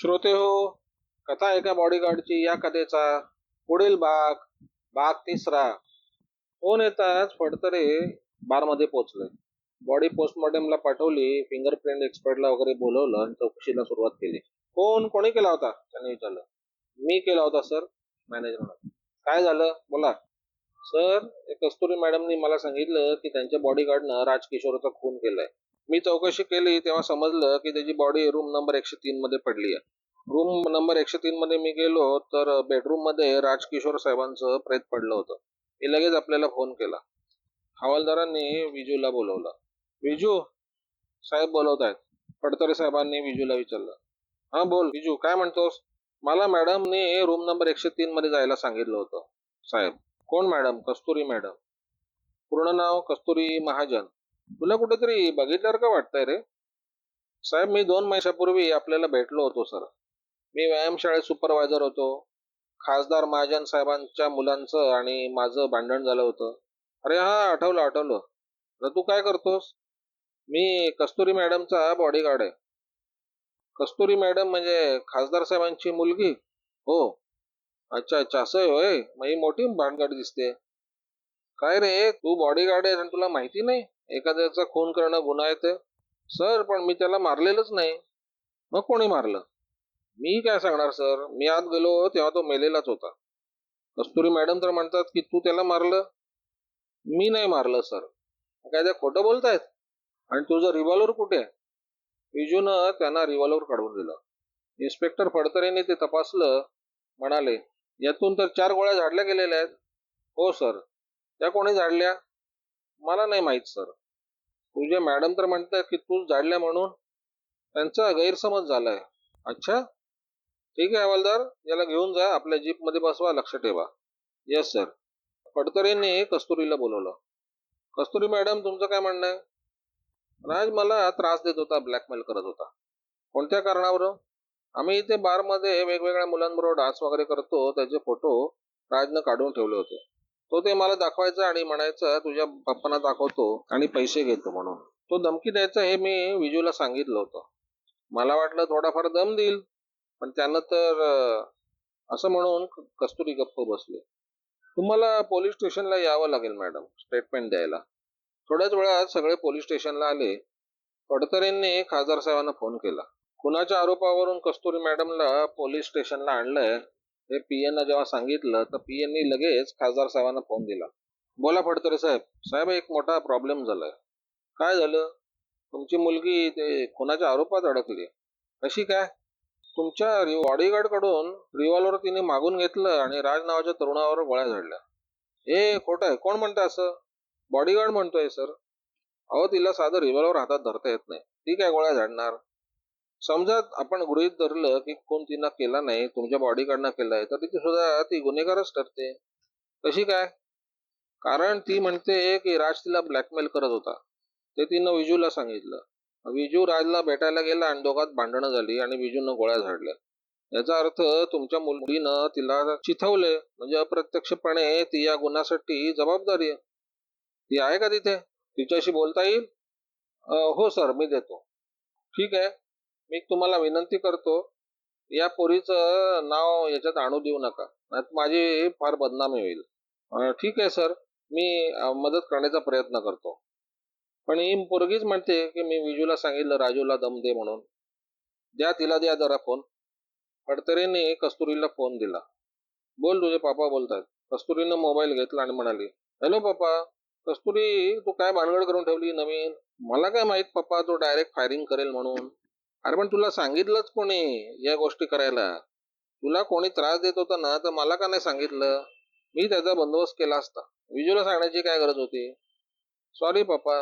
श्रोते हो कथा एका बॉडीगार्डची या कथेचा पुढील भाग भाग तिसरा. फोन येताच फडतरे बारमध्ये पोहोचले बॉडी पोस्टमॉर्टमला पाठवली फिंगरप्रिंट एक्सपर्टला वगैरे बोलवलं आणि चौकशीला सुरुवात केली. फोन कोणी केला होता? त्याने विचारलं. मी केला होता सर मॅनेजर काय झालं? बोला. सर कस्तुरी मॅडमनी मला सांगितलं की त्यांच्या बॉडीगार्डनं राजकिशोरचा खून केलाय. मी चौकशी केली तेव्हा समजलं की त्याची बॉडी रूम नंबर एकशे तीन मध्ये पडली आहे रूम नंबर एकशे तीन मध्ये मी गेलो तर बेडरूममध्ये राजकिशोर साहेबांचं प्रेत पडलं होतं. मी लगेच आपल्याला फोन केला. हवालदारांनी विजूला बोलवलं. विजू साहेब बोलवत आहेत पडतरे साहेबांनी विजूला विचारलं. हा बोल. विजू काय म्हणतोस? मला मॅडमने रूम नंबर एकशे तीन मध्ये जायला सांगितलं होतं. साहेब कोण मॅडम कस्तुरी मॅडम पूर्ण नाव कस्तुरी महाजन. तुला कुठेतरी बघितल्यावर का वाटतंय रे? साहेब मी दोन महिन्यापूर्वी आपल्याला भेटलो होतो सर मी व्यायामशाळेत सुपरवायझर होतो. खासदार महाजन साहेबांच्या मुलांचं आणि माझं भांडण झालं होतं. अरे हा आठवलं आठवलं. तर तू काय करतोस? मी कस्तुरी मॅडमचा बॉडीगार्ड आहे. कस्तुरी मॅडम म्हणजे खासदार साहेबांची मुलगी? हो. अच्छा अच्छा. असं आहे होय? मग ही मोठी भानगड दिसते. काय रे? तू बॉडीगार्ड आहे आणि तुला माहिती नाही? एखाद्याचा खून करणं गुन्हा येते सर पण मी त्याला मारलेलंच नाही. मग कोणी मारलं? मी काय सांगणार सर? मी आत गेलो तेव्हा तो मेलेलाच होता. कस्तुरी मॅडम तर म्हणतात की तू त्याला मारलं? मी नाही मारलं सर. काय त्या खोटं बोलतायत? आणि तुझं रिव्हॉल्वर कुठे आहे? विजूनं त्यांना रिव्हॉल्वर काढून दिलं. इन्स्पेक्टर फडतरेने ते तपासलं. म्हणाले यातून तर चार गोळ्या झाडल्या गेलेल्या आहेत. हो सर. त्या कोणी झाडल्या? मला नाही माहीत सर. तुझे मॅडम तर म्हणतात की तूच झाडल्या म्हणून त्यांचा गैरसमज झालाय. अच्छा? ठीक आहे हवालदार. याला घेऊन जा. आपल्या जीपमध्ये बसवा. लक्ष ठेवा. येस सर फडतरेंनी कस्तुरीला बोलवलं. कस्तुरी मॅडम तुमचं काय म्हणणं आहे? राज मला त्रास देत होता ब्लॅकमेल करत होता. कोणत्या कारणावर आम्ही इथे बारमध्ये वेगवेगळ्या मुलांबरोबर डान्स वगैरे करतो. त्याचे फोटो राजनं काढून ठेवले होते. तो ते मला दाखवायचा आणि म्हणायचं तुझ्या पप्पांना दाखवतो आणि पैसे घेतो म्हणून. तो धमकी द्यायचा हे मी विजूला सांगितलं होतं. मला वाटलं थोडाफार दम देईल पण त्यानं तर असं म्हणून कस्तुरी गप्प बसले. तुम्हाला पोलीस स्टेशनला यावं लागेल मॅडम स्टेटमेंट द्यायला. थोड्याच वेळात सगळे पोलीस स्टेशनला आले. फडतरेंनी खासदार साहेबांना फोन केला. खुनाच्या आरोपावरून कस्तुरी मॅडमला पोलीस स्टेशनला आणलंय. हे पीएन जेव्हा सांगितलं तर पीएननी लगेच खासदार साहेबांना फोन दिला. बोला फडकरे साहेब. साहेब एक मोठा प्रॉब्लेम झालाय. काय झालं? तुमची मुलगी ते खुनाच्या आरोपात अडकली. कशी काय? तुमच्या बॉडीगार्डकडून रिव्हॉल्वर तिने मागून घेतलं आणि राज नावाच्या तरुणावर गोळ्या झाडल्या. हे खोटं आहे. कोण म्हणतं असं? बॉडीगार्ड म्हणतोय सर अहो तिला साधं रिव्हॉल्वर हातात धरता येत नाही. ती काय गोळ्या झाडणार? समजा आपण गृहीत धरलं की कोण तिनं केला नाही तुमच्या बॉडीगार्डनं केलाय तर तिथे सुद्धा ती गुन्हेगारच ठरते. कशी काय? कारण ती म्हणते की राज तिला ब्लॅकमेल करत होता. ते तिनं विजूला सांगितलं. विजू राजला भेटायला गेला आणि दोघात भांडणं झाली आणि विजूनं गोळ्या झाडल्या. याचा अर्थ तुमच्या मुलीनं तिला चिथवले म्हणजे अप्रत्यक्षपणे ती या गुन्ह्यासाठी जबाबदारी आहे. ती आहे का तिथे? तिच्याशी बोलता येईल? हो सर मी देतो. ठीक आहे? मी तुम्हाला विनंती करतो या पोरीचं नाव याच्यात आणू देऊ नका. नाही माझी फार बदनामी होईल. ठीक आहे सर. मी मदत करण्याचा प्रयत्न करतो. पण ही पोरगीच म्हणते की मी विजूला सांगितलं राजूला दम दे म्हणून. द्या तिला द्या जरा फोन फडतरेने कस्तुरीला फोन दिला. बोल तुझे पापा बोलतात कस्तुरीनं मोबाईल घेतला आणि म्हणाली हॅलो पप्पा कस्तुरी तू काय भानगड करून ठेवली नवीन? मला काय माहीत पप्पा तो डायरेक्ट फायरिंग करेल म्हणून. अरे पण तुला सांगितलंच कोणी या गोष्टी करायला? तुला कोणी त्रास देत होता ना तर मला का नाही सांगितलं? मी त्याचा बंदोबस्त केला असता. विजूला सांगण्याची काय गरज होती? सॉरी पप्पा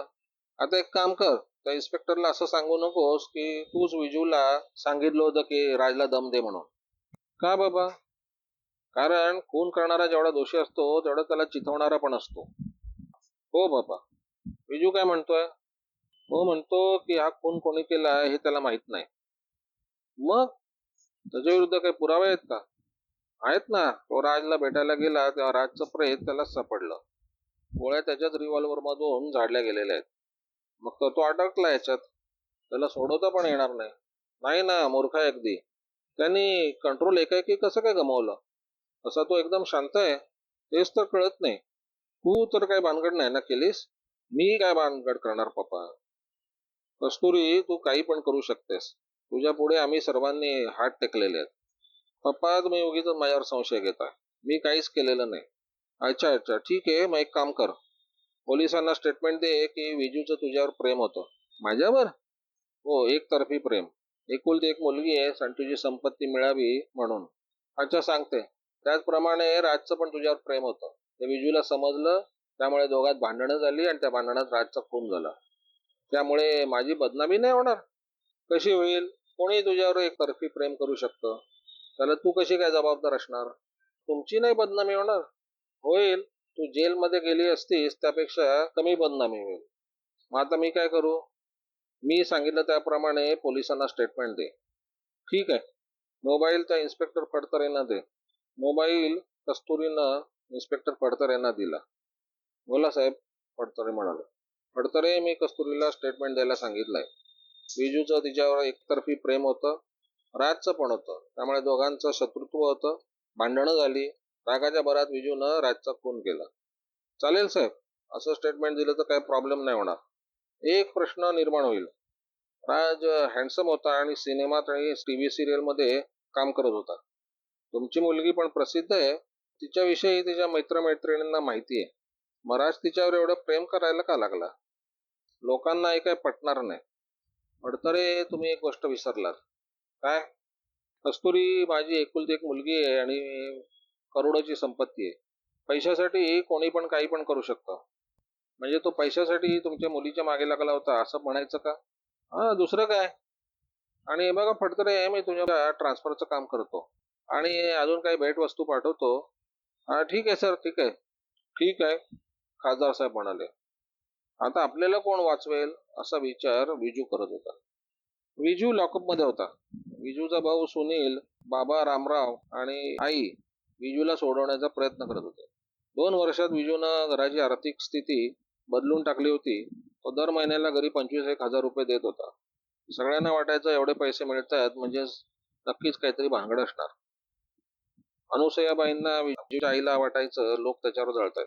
आता एक काम कर. त्या इन्स्पेक्टरला असं सांगू नकोस की तूच विजूला सांगितलं होतं की राजला दम दे म्हणून. का बाबा? कारण खून करणारा जेवढा दोषी असतो तेवढा त्याला चिथवणारा पण असतो. हो बाबा. विजू काय म्हणतोय? हो म्हणतो की हा खून कोणी केला हे त्याला माहीत नाही. मग त्याच्या विरुद्ध काही पुरावे आहेत का? आहेत ना. तो राजला भेटायला गेला तेव्हा राजचं प्रेत त्याला सापडलं. गोळ्या त्याच्याच रिव्हॉल्वर मधून झाडल्या गेलेल्या आहेत. मग तर तो अडकला याच्यात. त्याला सोडवता पण येणार नाही. नाही ना मूर्खा अगदी त्यांनी कंट्रोल एकाएकी कसं काय गमावलं? असा तो एकदम शांत आहे. तेच तर कळत नाही. तू तर काय भानगड नाही ना केलीस? मी काय भानगड करणार पप्पा? कस्तुरी तू काही पण करू शकतेस. तुझ्या पुढे आम्ही सर्वांनी हात टेकलेले आहेत. पप्पा तुम्ही उगीच माझ्यावर संशय घेता. मी काहीच केलेलं नाही. अच्छा अच्छा. ठीक आहे मग एक काम कर. पोलिसांना स्टेटमेंट दे की विजूचं तुझ्यावर प्रेम होतं. माझ्यावर? हो एकतर्फी प्रेम. एकुलती एक मुलगी आहे आणि तुझी संपत्ती मिळावी म्हणून. अच्छा सांगते. त्याचप्रमाणे राजचं पण तुझ्यावर प्रेम होतं. ते विजूला समजलं त्यामुळे दोघात भांडणं झाली आणि त्या भांडणात राजचा खून झाला. त्यामुळे माझी बदनामी नाही होणार? कशी होईल? कोणी तुझ्यावर एकतर्फी प्रेम करू शकतं. त्याला तू कशी काय जबाबदार असणार? तुमची नाही बदनामी होणार? होईल. तू जेलमध्ये गेली असतीस त्यापेक्षा कमी बदनामी होईल. मग आता मी काय करू? मी सांगितलं त्याप्रमाणे पोलिसांना स्टेटमेंट दे. ठीक आहे. मोबाईल त्या इन्स्पेक्टर यांना दे. मोबाईल कस्तुरीनं इन्स्पेक्टर फडतरेंना दिला. बोला साहेब फडतरे म्हणाले. फडतरे मी कस्तुरीला स्टेटमेंट द्यायला सांगितलंय. बिजूचं तिच्यावर एकतर्फी प्रेम होतं राजचं पण होतं. त्यामुळे दोघांचं शत्रुत्व होतं भांडणं झाली. रागाच्या भरात विजूनं राजचा खून केला. चालेल साहेब असं स्टेटमेंट दिलं तर काही प्रॉब्लेम नाही होणार. एक प्रश्न निर्माण होईल. राज हँडसम होता आणि सिनेमात आणि टीव्ही सिरियलमध्ये काम करत होता. तुमची मुलगी पण प्रसिद्ध आहे. तिच्याविषयी तिच्या मित्रमैत्रिणींना माहिती आहे. महाराज तिच्यावर एवढं प्रेम करायला का लागला? लोकांना हे काय पटणार नाही. अडतरे तुम्ही एक गोष्ट विसरलात. काय? कस्तुरी माझी एकुलती एक मुलगी आहे आणि करोडोची संपत्ती आहे. पैशासाठी कोणी पण काही पण करू शकतं. म्हणजे तो पैशासाठी तुमच्या मुलीच्या मागे लागला होता असं म्हणायचं का? हा दुसरं काय? आणि बघा फडतरे मी तुझ्या ट्रान्सफरचं काम करतो. आणि अजून काही भेटवस्तू पाठवतो. हा ठीक आहे सर ठीक आहे. ठीक आहे खासदार साहेब म्हणाले. आता आपल्याला कोण वाचवेल असा विचार विजू करत होता. विजू लॉकअपमध्ये होता. विजूचा भाऊ सुनील बाबा रामराव आणि आई विजूला सोडवण्याचा प्रयत्न करत होते. दोन वर्षात विजूनं घराची आर्थिक स्थिती बदलून टाकली होती. तो दर महिन्याला घरी पंचवीस एक हजार रुपये देत होता. सगळ्यांना वाटायचं एवढे पैसे मिळतात म्हणजे नक्कीच काहीतरी भानगड असणार. अनुसयाबाईंना विजूच्या आईला वाटायचं लोक त्याच्यावर जळतायत.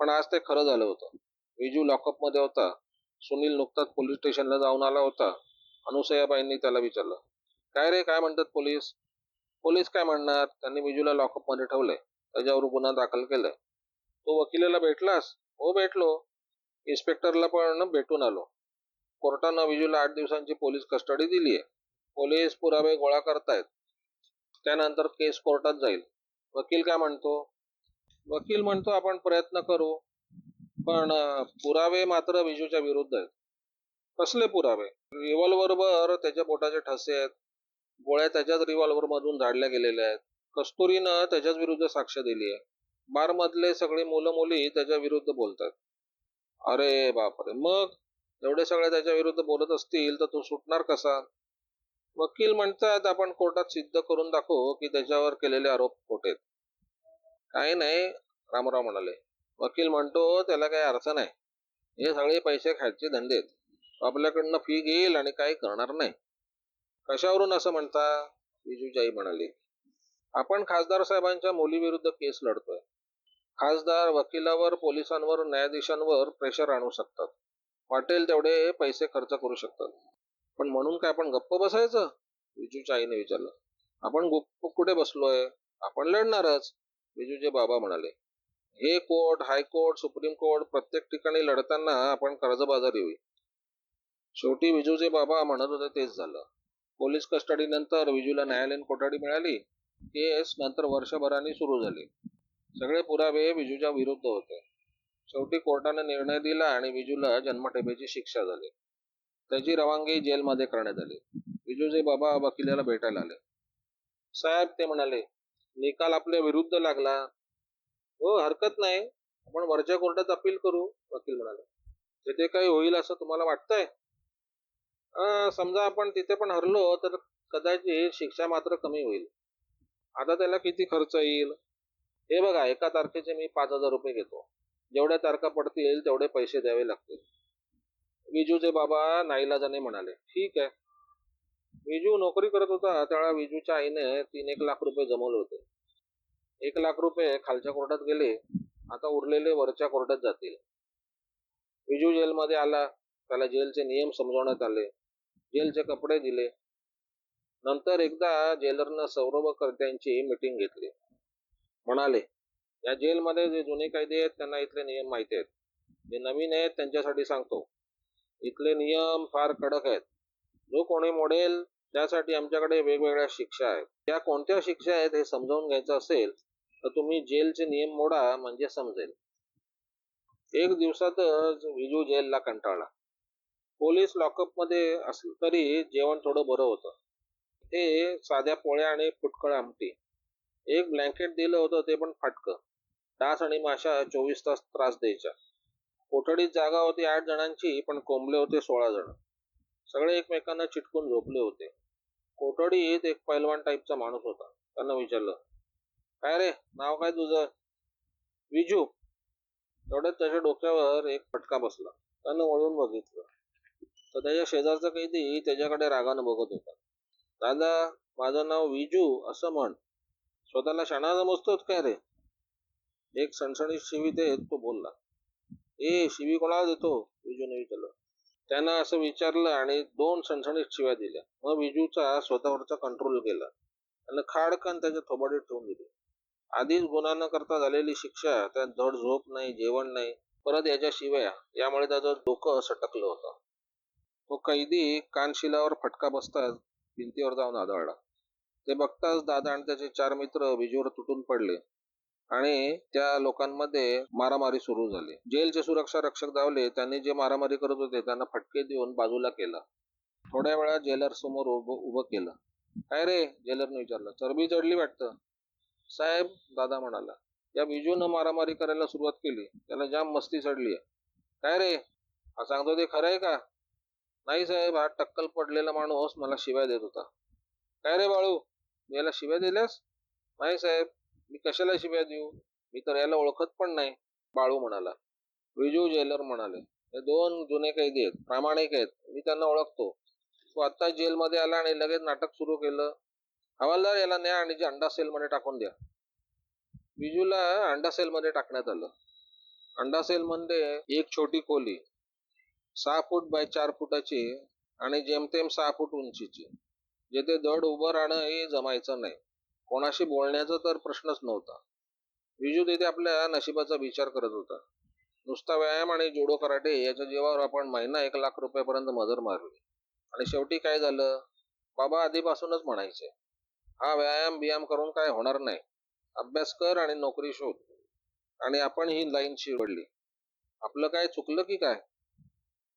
पण आज ते खरं झालं होतं. विजू लॉकअपमध्ये होता. सुनील नुकताच पोलीस स्टेशनला जाऊन आला होता. अनुसयाबाईंनी त्याला विचारलं काय रे काय म्हणतात पोलीस पोलीस काय म्हणणार? त्यांनी विजूला लॉकअपमध्ये ठेवलंय. त्याच्यावर गुन्हा दाखल केलाय. तो वकिलाला भेटलास? हो भेटलो. इन्स्पेक्टरला पण भेटून आलो. कोर्टानं विजूला आठ दिवसांची पोलीस कस्टडी दिली आहे पोलीस पुरावे गोळा करतायत. त्यानंतर केस कोर्टात जाईल. वकील काय म्हणतो? वकील म्हणतो आपण प्रयत्न करू. पण पुरावे मात्र विजूच्या विरुद्ध आहेत. कसले पुरावे? रिव्हॉल्व्हरवर त्याच्या बोटाचे ठसे आहेत. गोळ्या त्याच्याच रिव्हॉल्व्हर मधून झाडल्या गेलेल्या आहेत. कस्तुरीनं त्याच्याच विरुद्ध साक्ष दिली आहे. बार मधले सगळे मुलं मुली त्याच्या विरुद्ध बोलतात. अरे बापरे! मग? एवढे सगळे त्याच्या विरुद्ध बोलत असतील तर तो सुटणार कसा? वकील म्हणतात आपण कोर्टात सिद्ध करून दाखवू की त्याच्यावर केलेले आरोप खोटे काही नाही रामराव म्हणाले. वकील म्हणतो त्याला काही अर्थ नाही हे सगळे पैसे खायचे धंदे आहेत आपल्याकडनं फी घेईल आणि काही करणार नाही. कशावरून असं म्हणता? विजूजाई म्हणाली. आपण खासदार साहेबांच्या मुलीविरुद्ध केस लढतोय. खासदार वकिलावर पोलिसांवर न्यायाधीशांवर प्रेशर आणू शकतात. वाटेल तेवढे पैसे खर्च करू शकतात. पण म्हणून काय आपण गप्प बसायचं? विजूच्या आईने विचारलं. आपण गुप्प कुठे बसलोय? आपण लढणारच. विजूचे बाबा म्हणाले. हे कोर्ट हायकोर्ट सुप्रीम कोर्ट प्रत्येक ठिकाणी लढताना आपण कर्जबाजारी होईल शेवटी विजूचे बाबा म्हणत होते तेच झालं. पोलीस कस्टडी नंतर विजूला न्यायालयीन कोठडी मिळाली. केस नंतर वर्षभराने सुरू झाली. सगळे पुरावे विजूच्या विरुद्ध होते. शेवटी कोर्टाने निर्णय दिला आणि विजूला जन्मठेपेची शिक्षा झाली. त्याची रवानगी जेलमध्ये करण्यात आली. विजूचे बाबा वकिलाला भेटायला आले. साहेब ते म्हणाले निकाल आपल्या विरुद्ध लागला. हो हरकत नाही. आपण वरच्या कोर्टात अपील करू वकील म्हणाले. तिथे काही होईल असं तुम्हाला वाटतंय? समजा आपण तिथे पण हरलो तर कदाचित शिक्षा मात्र कमी होईल. आता त्याला किती खर्च येईल? हे बघा एका तारखेचे मी पाच हजार रुपये घेतो. जेवढ्या तारखा पडतील तेवढे पैसे द्यावे लागतील. विजूचे बाबा नाईलाजाने म्हणाले ठीक आहे. विजू नोकरी करत होता त्यावेळा विजूच्या आईने तीन एक लाख रुपये जमवले होते. एक लाख रुपये खालच्या कोर्टात गेले आता उरलेले वरच्या कोर्टात जातील. विजू जेलमध्ये आला त्याला जेलचे नियम समजवण्यात आले जेलचे कपडे दिले. नंतर एकदा जेलरनं सौरभकर्त्यांची मीटिंग घेतली. म्हणाले या जेलमध्ये जे जुने कायदे आहेत त्यांना इथले नियम माहिती आहेत. जे नवीन आहेत त्यांच्यासाठी सांगतो. इथले नियम फार कडक आहेत. जो कोणी मोडेल त्यासाठी आमच्याकडे वेगवेगळ्या शिक्षा आहेत. त्या कोणत्या शिक्षा आहेत हे समजावून घ्यायचं असेल तर तुम्ही जेलचे नियम मोडा म्हणजे समजेल. एक दिवसातच विजू जेलला कंटाळला. पोलीस लॉकअपमध्ये असलं तरी जेवण थोडं बरं होतं. ते साध्या पोळ्या आणि फुटकळ आमटी. एक ब्लँकेट दिलं होतं ते पण फाटकं. डास आणि माशा चोवीस तास त्रास द्यायच्या. कोठडीत जागा होती आठ जणांची पण कोंबले होते सोळा जण. सगळे एकमेकांना चिटकून झोपले होते. कोठडीत एक पैलवान टाईपचा माणूस होता. त्यांना विचारलं काय रे? नाव काय तुझं? विजू. तेवढ्यात त्याच्या डोक्यावर एक फटका बसला. त्यानं वळून बघितलं. तर त्याच्या शेजारचा कैदी त्याच्याकडे रागानं बघत होता. दादा माझं नाव विजू असं म्हण. स्वतःला शाणा समजतोच काय रे? एक सणसणीत शिवी देत तो बोलला. ए शिवी कोणाला देतो? विजूने विचारलं. त्यानं असं विचारलं आणि दोन सणसणीत शिव्या दिल्या. मग विजूचा स्वतःवरचा कंट्रोल केला. त्यानं खाडकन त्याच्या थोबाडीत ठेवून दिली. आधीच गुन्हा न करता झालेली शिक्षा त्यात धड झोप नाही जेवण नाही परत याच्या शिव्या यामुळे त्याचं डोकं सटकलं होतं. तो कैदी कानशिलावर फटका बसताच भिंतीवर जाऊन आदळला. ते बघताच दादा आणि त्याचे चार मित्र विजेवर तुटून पडले आणि त्या लोकांमध्ये मारामारी सुरू झाली. जेलचे सुरक्षा रक्षक धावले त्यांनी जे मारामारी करत होते त्यांना फटके देऊन बाजूला केलं. थोड्या वेळा जेलर समोर उभं उभं केलं. काय रे? जेलरने विचारलं. चरबी चढली वाटतं. साहेब दादा म्हणाला या बिजूनं मारामारी करायला सुरुवात केली. त्याला जाम मस्ती चढली आहे. काय रे? हा सांगतो ते खरं आहे का? नाही साहेब हा टक्कल पडलेला माणूस मला शिवाय देत होता. काय रे बाळू? मी याला शिव्या दिल्यास? नाही साहेब मी कशाला शिव्या देऊ? मी तर याला ओळखत पण नाही बाळू म्हणाला. विजू जेलर म्हणाले हे दोन जुने कैदी आहेत प्रामाणिक आहेत मी त्यांना ओळखतो. तो आता जेलमध्ये आला आणि लगेच नाटक सुरू केलं. हवालदार याला न्या आणि जे अंडा सेलमध्ये टाकून द्या. बिजूला अंडा सेलमध्ये टाकण्यात आलं. अंडा सेलमध्ये म्हणजे एक छोटी खोली. सहा फूट बाय चार फुटाची आणि जेमतेम सहा फूट उंचीची. जेथे दड उभं राहणं हे जमायचं नाही. कोणाशी बोलण्याचा तर प्रश्नच नव्हता. विजू तिथे आपल्या नशिबाचा विचार करत होता. नुसता व्यायाम आणि जुडो कराटे याच्या जीवावर आपण महिना एक लाख रुपयापर्यंत मजर मारली. आणि शेवटी काय झालं? बाबा आधीपासूनच म्हणायचे हा व्यायाम बियाम करून काय होणार नाही. अभ्यास कर आणि नोकरी शोध. आणि आपण ही लाईन शिवडली आपलं काय चुकलं की काय?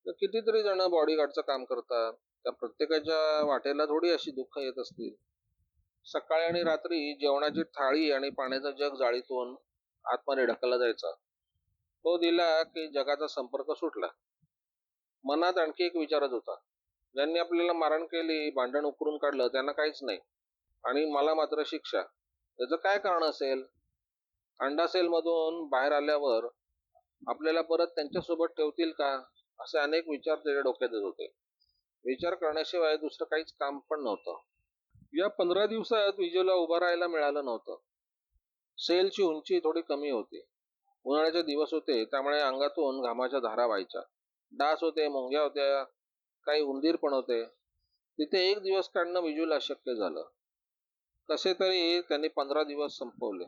तर कितीतरी जण बॉडीगार्डचं काम करतात. त्या प्रत्येकाच्या वाटेला थोडी अशी दुःख येत असतील. सकाळी आणि रात्री जेवणाची थाळी आणि पाण्याचा जग जाळीतून आतमध्ये ढकलला जायचा. तो दिला की जगाचा संपर्क सुटला. मनात आणखी एक विचारत होता. ज्यांनी आपल्याला मारण केली भांडण उकरून काढलं त्यांना काहीच नाही. आणि मला मात्र शिक्षा. त्याचं काय कारण असेल? अंडा सेल मधून बाहेर आल्यावर आपल्याला परत त्यांच्यासोबत ठेवतील का? असे अनेक विचार त्याच्या डोक्यात येत होते. विचार करण्याशिवाय दुसरं काहीच काम पण नव्हतं. या पंधरा दिवसात विजयला उभं राहायला मिळालं नव्हतं. सेलची उंची थोडी कमी होती. उन्हाळ्याचे दिवस होते त्यामुळे अंगातून घामाच्या धारा व्हायच्या. डास होते मुंग्या होत्या काही उंदीर पण होते. तिथे एक दिवस काढणं विजूला अशक्य झालं. कसे तरी त्यांनी पंधरा दिवस संपवले.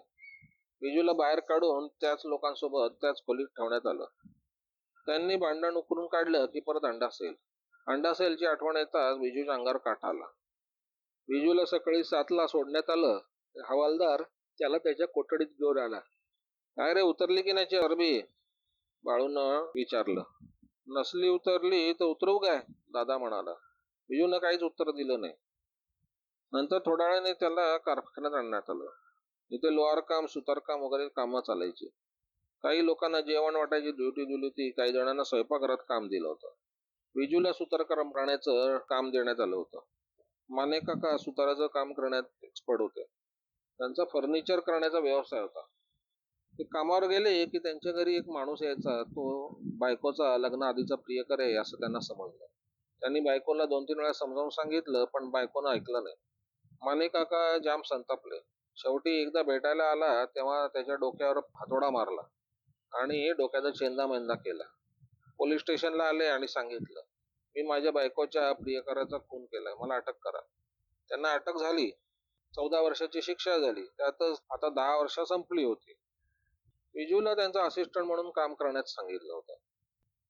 विजूला बाहेर काढून त्याच लोकांसोबत त्याच खोलीत ठेवण्यात आलं. त्यांनी भांडण उकरून काढलं की परत अंडा सेल. अंडा सेलची आठवण येताच विजूच्या अंगावर काठ आला. विजूला सकाळी सातला सोडण्यात आलं. हवालदार त्याला त्याच्या कोठडीत घेऊन आला. काय रे उतरली की नाही अरबी बाळून विचारलं. नसली उतरली तर उतरवू काय? दादा म्हणाला. विजूनं काहीच उत्तर दिलं नाही. नंतर थोड्या वेळाने त्याला कारखान्यात आणण्यात आलं. इथे लोहार काम सुतारकाम वगैरे कामं चालायची. काही लोकांना जेवण वाटायची ड्युटी दिली होती. काही जणांना स्वयंपाकघरात काम दिलं होतं. विजूला सुतारकाम करण्याचं काम देण्यात आलं होतं. माने काका सुताराचं काम करण्यात एक्सपर्ट होते. त्यांचा फर्निचर करण्याचा व्यवसाय होता. ते कामावर गेले की त्यांच्या घरी एक माणूस यायचा. तो बायकोचा लग्न आधीचा प्रियकर आहे असं त्यांना समजलं. त्यांनी बायकोला दोन तीन वेळा समजावून सांगितलं पण बायकोनं ऐकलं नाही. माने काका जाम संतापले. शेवटी एकदा भेटायला आला तेव्हा त्याच्या डोक्यावर हातोडा मारला आणि डोक्याचा चेंदा मेंदा केला. पोलीस स्टेशनला आले आणि सांगितलं मी माझ्या बायकोच्या प्रियकराचा खून केलाय मला अटक करा. त्यांना अटक झाली. चौदा वर्षाची शिक्षा झाली. त्यातच आता दहा वर्ष संपली होती. विजूला त्यांचा असिस्टंट म्हणून काम करण्यास सांगितलं होतं.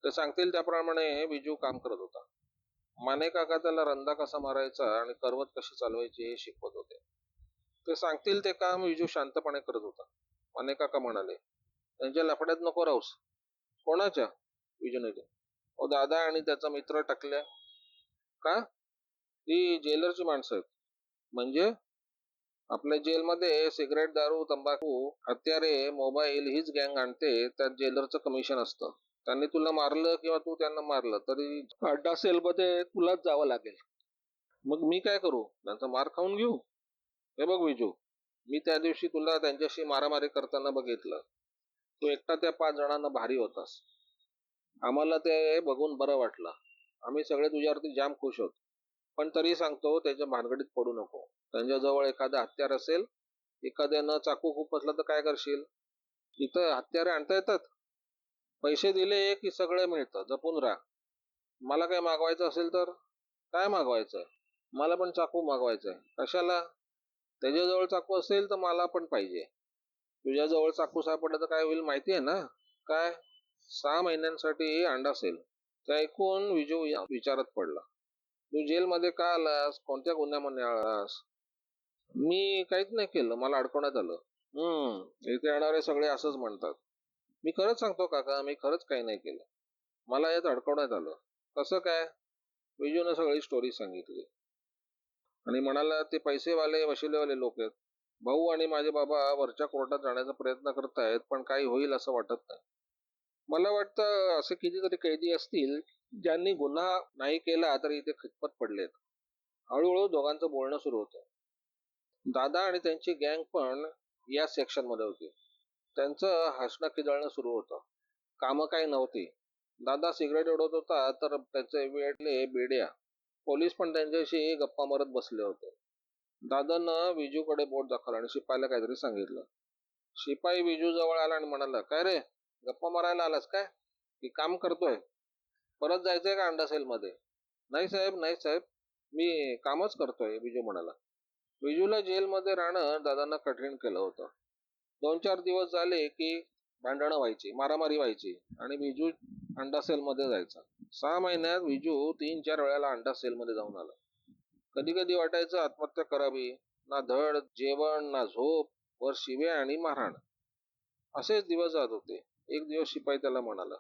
ते सांगतील त्याप्रमाणे विजू काम करत होता. माने काका त्याला रंदा कसा मारायचा आणि करवत कशी चालवायची हे शिकवत होते. ते सांगतील ते काम विजू शांतपणे करत होता. माने काका म्हणाले त्यांच्या लफड्यात नको राहूस. कोणाच्या? विजूने ओ दादा आणि त्याचा मित्र टाकल्या. का? ती जेलरची माणसं आहेत. म्हणजे? आपल्या जेलमध्ये सिगरेट दारू तंबाखू हत्यारे मोबाईल हीच गँग आणते. त्यात जेलरचं कमिशन असतं. त्यांनी तुला मारलं किंवा तू त्यांना मारलं तरी अड्डा सेलमध्ये तुलाच जावं लागेल. मग मी काय करू? त्यांचा मार खाऊन घेऊ? हे बघ विजू मी त्या दिवशी तुला त्यांच्याशी मारामारी करताना बघितलं. तू एकटा त्या पाच जणांना भारी होतास. आम्हाला ते बघून बरं वाटलं. आम्ही सगळे तुझ्यावरती जाम खुश होत. पण तरी सांगतो त्याच्या भानगडीत पडू नको. त्यांच्याजवळ एखादं हत्यार असेल एखाद्यानं चाकू खूप असलं तर काय करशील? इथं हत्यारे आणता येतात? पैसे दिले की सगळं मिळतं जपून राख मला काय मागवायचं असेल तर? काय मागवायचं मला पण चाकू मागवायचंय. कशाला? त्याच्याजवळ चाकू असेल तर मला पण पाहिजे. तुझ्याजवळ चाकू सापडलं तर काय होईल माहिती आहे ना? काय? सहा महिन्यांसाठी अंडा असेल. ते ऐकून विजू विचारत विचारात पडला. तू जेलमध्ये का आलास? कोणत्या गुन्ह्यामध्ये आलास? मी काहीच नाही केलं. मला अडकवण्यात आलं. हम्म. इथे येणारे सगळे असंच म्हणतात. मी खरंच सांगतो काका मी खरंच काही नाही केलं. मला यात अडकवण्यात आलं. कसं काय? विजूनं सगळी स्टोरी सांगितली. आणि म्हणाला ते पैसेवाले वशिलेवाले लोक आहेत. भाऊ आणि माझे बाबा वरच्या कोर्टात जाण्याचा प्रयत्न करतायत पण काही होईल असं वाटत नाही. मला वाटतं असे कितीतरी कैदी असतील ज्यांनी गुन्हा नाही केला तरी इथे खितपत पडलेत. हळूहळू दोघांचं बोलणं सुरू होतं. दादा आणि त्यांची गँग पण या सेक्शनमध्ये होती. त्यांचं हसणं खिदळणं सुरू होतं. कामं काही नव्हती. दादा सिगरेट ओढत होता तर त्याचे वेळले बेड्या. पोलीस पण त्यांच्याशी गप्पा मारत बसले होते. दादानं विजूकडे बोट दाखवलं आणि शिपाईला काहीतरी सांगितलं. शिपाई विजू जवळ आला आणि म्हणाला काय रे गप्पा मारायला आलास काय? की काम करतोय? परत जायचंय का अंडा नाही साहेब नाही साहेब. मी कामच करतोय विजू म्हणाला. विजूला जेलमध्ये राहणं दादांना कठीण केलं होतं. दोन चार दिवस झाले की भांडणं व्हायची मारामारी व्हायची आणि विजू अंडा सेल मध्ये जायचा. सहा महिन्यात विजू तीन चार वेळेला अंडा सेल मध्ये जाऊन आला. कधी कधी वाटायचं आत्महत्या करावी. ना धड जेवण ना झोप वर शिवे आणि मारहाण. असेच दिवस जात होते. एक दिवस शिपाई त्याला म्हणाला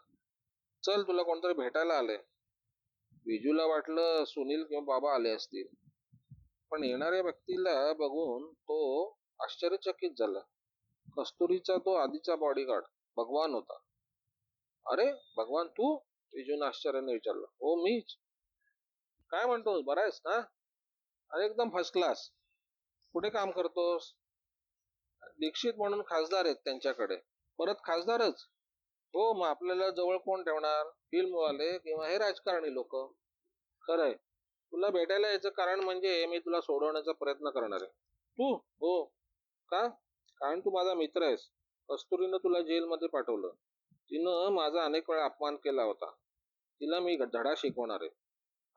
चल तुला कोणतरी भेटायला आलंय. विजूला वाटलं सुनील किंवा बाबा आले असतील. पण येणाऱ्या व्यक्तीला बघून तो आश्चर्यचकित झाला. कस्तुरीचा तो आधीचा बॉडीगार्ड भगवान होता. अरे भगवान तू? विजून आश्चर्याने विचारलं. हो मीच. काय म्हणतोस? बरा आहेस ना? अरे एकदम फर्स्ट क्लास कुठे काम करतोस? दीक्षित म्हणून खासदार आहेत त्यांच्याकडे. परत खासदारच? हो मग आपल्याला जवळ कोण ठेवणार? फिल्मवाले किंवा हे राजकारणी लोक? खरंय. तुला भेटायला यायचं कारण म्हणजे मी तुला सोडवण्याचा प्रयत्न करणार आहे. तू? हो. का? कारण तू माझा मित्र आहेस. कस्तुरीनं तुला जेलमध्ये पाठवलं. तिनं माझा अनेक वेळा अपमान केला होता. तिला मी धडा शिकवणार आहे.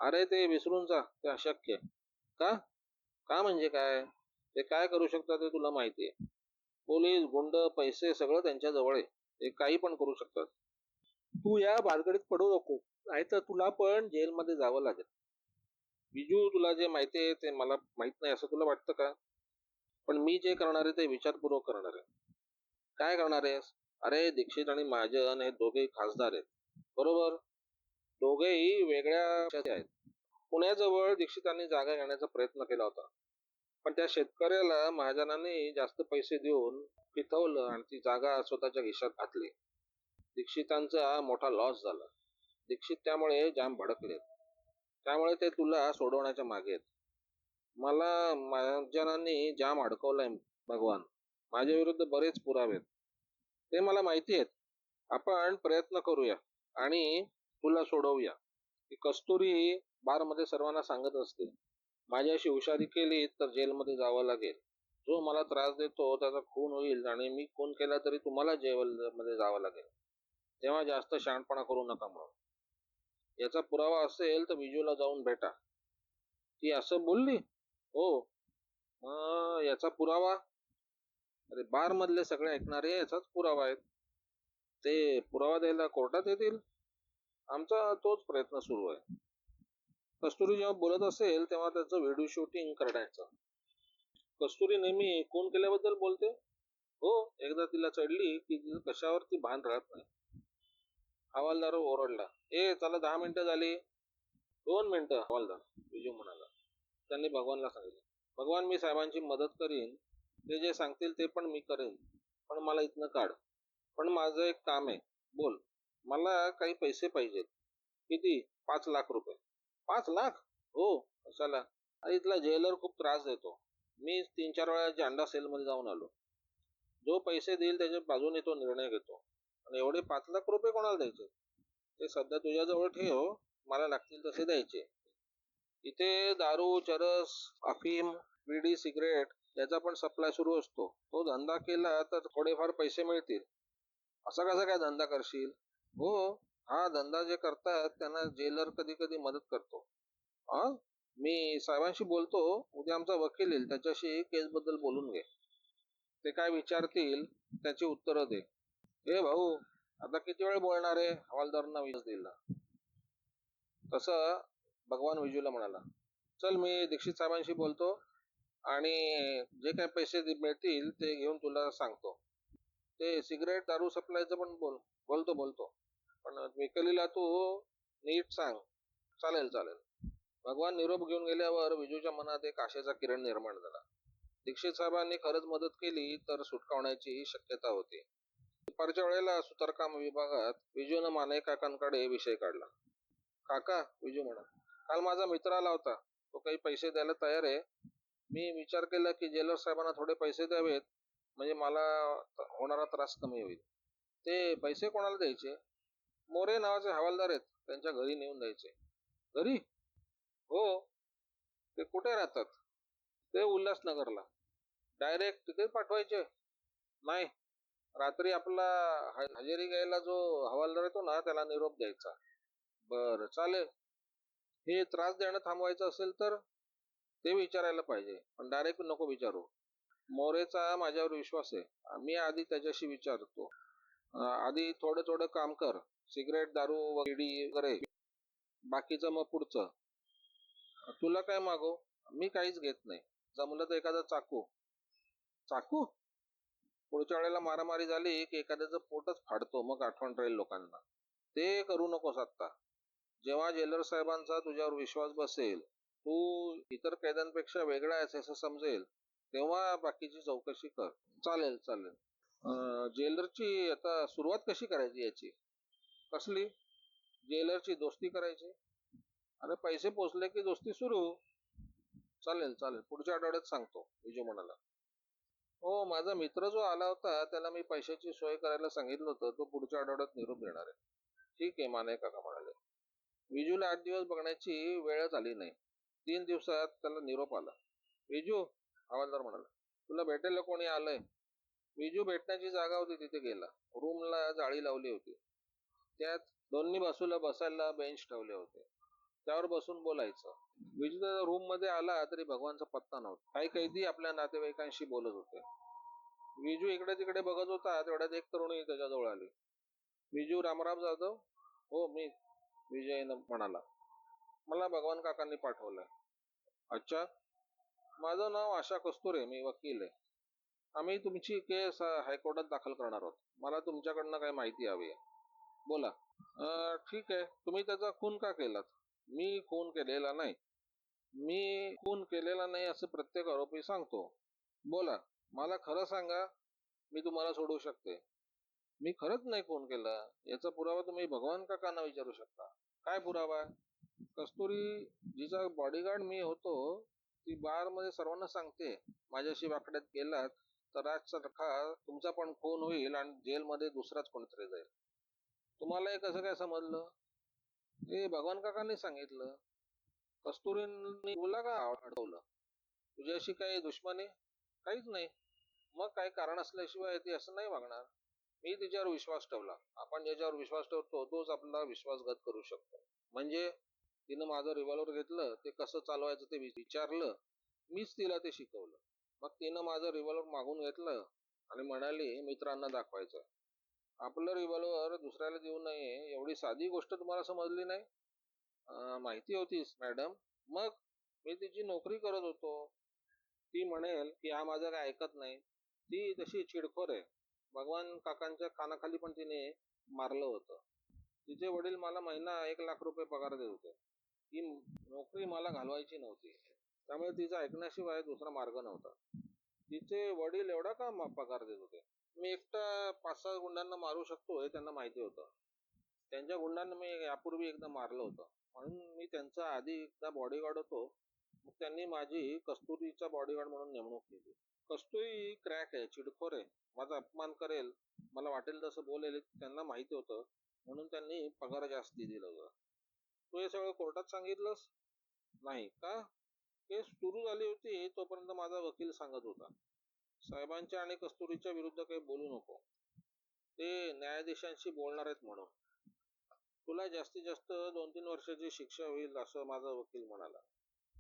अरे ते विसरून जा. ते अशक्य आहे. का? का म्हणजे काय? ते काय करू शकतात ते तुला माहिती आहे. पोलीस गुंड पैसे सगळं त्यांच्या जवळ आहे. ते काही पण करू शकतात. तू या भानगडीत पडू नको. नाहीतर तुला पण जेलमध्ये जावं लागेल. बिजू तुला जे माहिती आहे ते मला माहीत नाही असं तुला वाटतं का? पण मी जे करणार आहे ते विचारपूर्वक करणार आहे. काय करणार आहेस? अरे दीक्षित आणि महाजन हे दोघेही खासदार आहेत. बरोबर? दोघेही वेगळ्या पक्षाचे आहेत. पुण्याजवळ दीक्षितांनी जागा घेण्याचा प्रयत्न केला होता. पण त्या शेतकऱ्याला महाजनांनी जास्त पैसे देऊन पिथवलं आणि ती जागा स्वतःच्या खिशात घातली. दीक्षितांचा मोठा लॉस झाला. दीक्षित त्यामुळे जाम भडकलेत. त्यामुळे ते तुला सोडवण्याच्या मागे आहेत. मला महाजनांनी जाम अडकवलंय भगवान. माझ्या विरुद्ध बरेच पुरावे आहेत. ते मला माहिती आहेत. आपण प्रयत्न करूया आणि तुला सोडवूया. ती कस्तुरी बारमध्ये सर्वांना सांगत असते. माझ्याशी हुशारी केली तर जेलमध्ये जावं लागेल. जो मला त्रास देतो त्याचा खून होईल आणि मी खून केला तरी तुम्हाला जेलमध्ये जावं लागेल. तेव्हा जास्त शहाणपणा करू नका म्हणून. याचा पुरावा असेल तर विजूला जाऊन भेटा. ती असं बोलली? हो. याचा पुरावा? अरे बार मधले सगळे ऐकणारे याचाच पुरावा आहे. ते पुरावा द्यायला कोर्टात येतील? आमचा तोच प्रयत्न सुरू आहे. कस्तुरी जेव्हा बोलत असेल तेव्हा त्याचं व्हिडिओ शूटिंग करण्याचं. कस्तुरी नेहमी कोण केल्याबद्दल बोलते? हो एकदा तिला चढली की तिचं कशावरती भान राहत नाही. हवालदार ओरडला ए चला दहा मिनिटं झाली. दोन मिनिटं हवालदार विजू म्हणाला. त्यांनी भगवानला सांगितलं. भगवान मी साहेबांची मदत करीन ते जे सांगतील ते पण मी करेन पण मला इथनं काढ. पण माझं एक काम आहे बोल मला काही पैसे पाहिजेत. किती? पाच लाख रुपये. पाच लाख? हो कशाला? अरे इथला जेलर खूप त्रास देतो. मी तीन चार वेळा जांडा सेलमध्ये जाऊन आलो. जो पैसे देईल त्याच्या बाजूने तो निर्णय घेतो. आणि एवढे पाच लाख रुपये कोणाला द्यायचे? ते सध्या तुझ्याजवळ ठेव मला लागतील तसे द्यायचे. इथे दारू चरस अफीम विडी सिगरेट याचा पण सप्लाय सुरू असतो. तो धंदा केला तर थोडेफार पैसे मिळतील. असा कसा काय धंदा करशील? हो हा धंदा जे करतात त्यांना जेलर कधी कधी मदत करतो. हा? मी साहेबांशी बोलतो उद्या आमचा वकील येईल त्याच्याशी केस बद्दल बोलून घे. ते काय विचारतील त्याची उत्तरं दे. हे भाऊ आता किती वेळ बोलणार आहे? हवालदारांना विज दिला. तसं भगवान विजूला म्हणाला चल मी दीक्षित साहेबांशी बोलतो आणि जे काही पैसे मिळतील ते घेऊन तुला सांगतो. ते सिगरेट दारू सप्लायचं पण बोल बोलतो बोलतो. पण विकलीला तू नीट सांग. चालेल चालेल. भगवान निरोप घेऊन गेल्यावर विजूच्या मनात एक आशेचा किरण निर्माण झाला. दीक्षित साहेबांनी खरंच मदत केली तर सुटका होण्याची शक्यता होती. दुपारच्या वेळेला सुतारकाम विभागात विजूनं माने काकांकडे विषय काढला. काका विजू म्हणा काल माझा मित्र आला होता. तो काही पैसे द्यायला तयार आहे. मी विचार केला की जेलर साहेबांना थोडे पैसे द्यावेत. म्हणजे मला होणारा त्रास कमी होईल. ते पैसे कोणाला द्यायचे? मोरे नावाचे हवालदार आहेत. त्यांच्या घरी नेऊन द्यायचे. घरी? हो. ते कुठे राहतात? ते उल्हासनगरला. डायरेक्ट तिथे पाठवायचे. नाही. रात्री आपला हजेरी घ्यायला जो हवालदार येतो ना त्याला निरोप द्यायचा. बरं चालेल. हे त्रास देणं थांबवायचं असेल तर ते विचारायला पाहिजे. पण डायरेक्ट नको विचारू. मोरेचा माझ्यावर विश्वास आहे. मी आधी त्याच्याशी विचारतो. आधी थोडं थोडं काम कर. सिगरेट दारू वगैरे वगैरे. बाकीचं मग पुढचं. तुला काय मागो? मी काहीच घेत नाही. जमलं तर एखादा चाकू. चाकू? पुढच्या वेळेला मारामारी झाली की एखाद्याचं पोटच फाडतो मग आठवण राहील लोकांना. ते करू नकोस आत्ता. जेव्हा जेलर साहेबांचा तुझ्यावर विश्वास बसेल तू इतर कैद्यांपेक्षा वेगळा आहेस असं समजेल तेव्हा बाकीची चौकशी कर. चालेल चालेल. जेलरची आता सुरुवात कशी करायची याची? कसली? जेलरची दोस्ती करायची? अरे पैसे पोचले की दोस्ती सुरू? चालेल चालेल. पुढच्या आठवड्यात सांगतो विजू म्हणाला. हो माझा मित्र जो आला होता त्याला मी पैशाची सोय करायला सांगितलं होतं. तो पुढच्या आठवड्यात निरोप देणार आहे. ठीक आहे माने काका म्हणाले. विजूला आठ दिवस बघण्याची वेळच आली नाही. तीन दिवसात त्याला निरोप आला. विजू हवालदार म्हणाला तुला भेटायला कोणी? आलंय. विजू भेटण्याची जागा होती तिथे गेला. रूमला जाळी लावली होती. त्यात दोन्ही बाजूला बसायला बेंच ठेवले होते. त्यावर बसून बोलायचं. विजू रूममध्ये आला तरी भगवानचा पत्ता नव्हता. काही कैदी आपल्या नातेवाईकांशी बोलत होते. विजू इकडे तिकडे बघत होता. तेवढ्यात एक तरुणी त्याच्याजवळ आली. विजू रामराम जाधव? हो मी विजयनं म्हणाला मला भगवान काकांनी पाठवलंय. अच्छा. माझं नाव आशा कस्तुरे मी वकील आहे. आम्ही तुमची केस हायकोर्टात दाखल करणार आहोत. मला तुमच्याकडनं काही माहिती हवी आहे. बोला. ठीक आहे. तुम्ही त्याचा खून का केलात? मी खून केलेला नाही. मी खून केलेला नाही असं प्रत्येक आरोपी सांगतो. बोला. मला खरं सांगा. मी तुम्हाला सोडवू शकते. मी खरंच नाही फोन केला. याचा पुरावा तुम्ही भगवान काकांना विचारू शकता. काय पुरावा? कस्तुरी जिचा बॉडीगार्ड मी होतो ती बारमध्ये सर्वांना सांगते. माझ्याशी वाकड्यात गेलात तर आज सारखा तुमचा पण खून होईल आणि जेलमध्ये दुसराच कोणतरी जाईल. तुम्हाला हे कसं काय समजलं? ते भगवान काकांनी सांगितलं. कस्तुरींनी तुला का अडवलं? तुझ्याशी काही दुश्मनी? काहीच नाही. मग काही कारण असल्याशिवाय ती असं नाही वागणार? मी तिच्यावर विश्वास ठेवला. आपण ज्याच्यावर विश्वास ठेवतो तोच आपला विश्वासघात करू शकतो. म्हणजे तिनं माझं रिव्हॉल्वर घेतलं ते कसं चालवायचं ते विचारलं मीच तिला ते शिकवलं. मग तिनं माझं रिव्हॉल्वर मागून घेतलं आणि म्हणाली मित्रांना दाखवायचं. आपलं रिव्हॉल्वर दुसऱ्याला देऊ नये एवढी साधी गोष्ट तुम्हाला समजली नाही? माहिती होतीस मॅडम मग मी तिची नोकरी करत होतो. ती म्हणेल की हा माझं काय ऐकत नाही. ती तशी चिडखोर आहे. भगवान काकांच्या कानाखाली पण तिने मारलं होतं. तिचे वडील मला महिना एक लाख रुपये पगार देत होते. ती नोकरी मला घालवायची नव्हती. त्यामुळे तिचा ऐकण्याशिवाय दुसरा मार्ग नव्हता. तिचे वडील एवढा का पगार देत होते? मी एकटा पाच सहा गुंडांना मारू शकतो हे त्यांना माहिती होतं. त्यांच्या गुंडांना मी यापूर्वी एकदा मारलं होतं. म्हणून मी त्यांचा आधी एकदा बॉडीगार्ड होतो. मग त्यांनी माझी कस्तुरीचा बॉडीगार्ड म्हणून नेमणूक केली. कस्तुरी क्रॅक आहे चिडखोर आहे. माझा अपमान करेल मला वाटेल तसं बोलेल त्यांना माहिती होतं. म्हणून त्यांनी पगार जास्ती दिलं होतं. तू हे सगळं कोर्टात सांगितलंस? नाही का? केस सुरू झाली होती तोपर्यंत माझा वकील सांगत होता. साहेबांच्या आणि कस्तुरीच्या विरुद्ध काही बोलू नको. ते न्यायाधीशांशी बोलणार आहेत म्हणून. तुला जास्तीत जास्त दोन तीन वर्षाची शिक्षा होईल असं माझा वकील म्हणाला.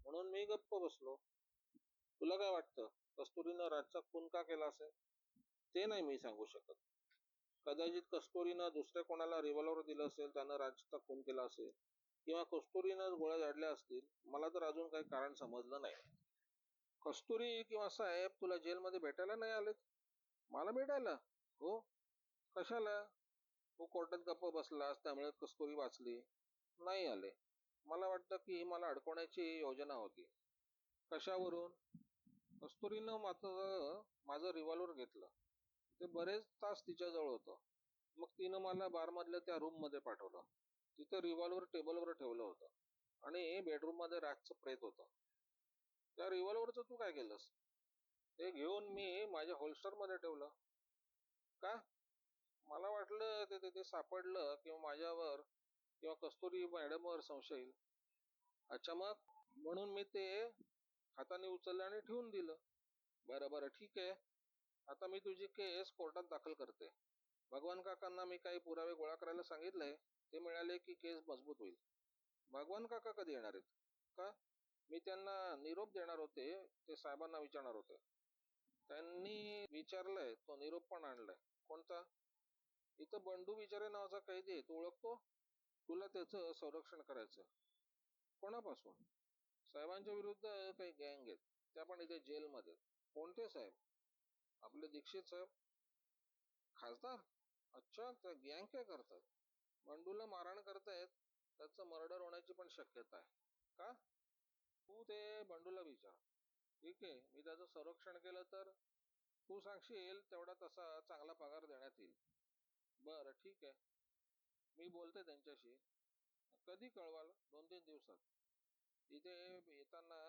म्हणून मी गप्प बसलो. तुला काय वाटतं? कस्तुरीनं राजचा खून का केला असेल? ते नाही मी सांगू शकत. कदाचित कस्तुरीनं दुसऱ्या कोणाला रिव्हॉल्वर दिलं असेल त्यानं राजचा खून केला असेल किंवा कस्तुरीनं गोळ्या झाडल्या असतील मला तर अजून काही कारण समजलं नाही. कस्तुरी किंवा साहेब तुला जेलमध्ये भेटायला नाही आलेत? मला भेटायला? हो? कशाला? तू कोर्टात गप्प बसलास त्यामुळे कस्तुरी वाचली. नाही आले. मला वाटतं की ही मला अडकवण्याची योजना होती. कशावरून? कस्तुरीनं मात्र माझं रिव्हॉल्वर घेतलं. ते बरेच तास तिच्याजवळ होतं. मग तिनं मला बारमधल्या त्या रूममध्ये पाठवलं. तिथं रिव्हॉल्वर टेबलवर ठेवलं होतं. आणि बेडरूममध्ये राजचं प्रेत होतं. त्या रिव्हॉल्वरचं तू काय केलंस? ते घेऊन मी माझ्या होल्स्टरमध्ये ठेवलं. का? मला वाटलं ते तिथे सापडलं किंवा माझ्यावर किंवा कस्तुरी मॅडमवर संशय येईल. अच्छा मग म्हणून मी ते हाताने उचललं आणि ठेवून दिलं. बरं बरं ठीक आहे. आता मी तुझी केस कोर्टात दाखल करते. भगवान काकांना मी काही पुरावे गोळा करायला सांगितले ते मिळाले की केस मजबूत होईल. भगवान काका कधी येणार आहेत? का? मी त्यांना निरोप देणार होते ते साहेबांना विचारणार होते. त्यांनी विचारलंय तो निरोप पण आणलाय. कोणता? इथं बंडू विचारे नावाचा कैदी आहे तू ओळखतो? तुला त्याचं संरक्षण करायचं. कोणापासून? साहेबांच्या विरुद्ध काही गँग आहेत त्या पण इथे जेलमध्ये. आहेत. कोणते साहेब? आपले दीक्षित साहेब खासदार अच्छा त्या गँग काय करतात? बंडूला मारहाण करतायत त्याचं मर्डर होण्याची पण शक्यता आहे. का? तू ते बंडूला विचार. ठीक आहे मी त्याचं संरक्षण केलं तर तू सांगशील तेवढा तसा चांगला पगार देण्यात येईल. बरं ठीक आहे. मी बोलते त्यांच्याशी. कधी कळवाल? दोन तीन दिवसात. इथे येताना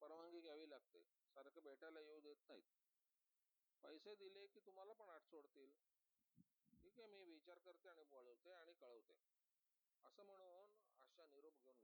परवानगी घ्यावी लागते. सारखं भेटायला येऊ देत नाहीत. पैसे दिले की तुम्हाला पण आठ सोडतील. ठीक आहे मी विचार करते आणि बोलवते आणि कळवते. असं म्हणून आशा निरोप घेऊन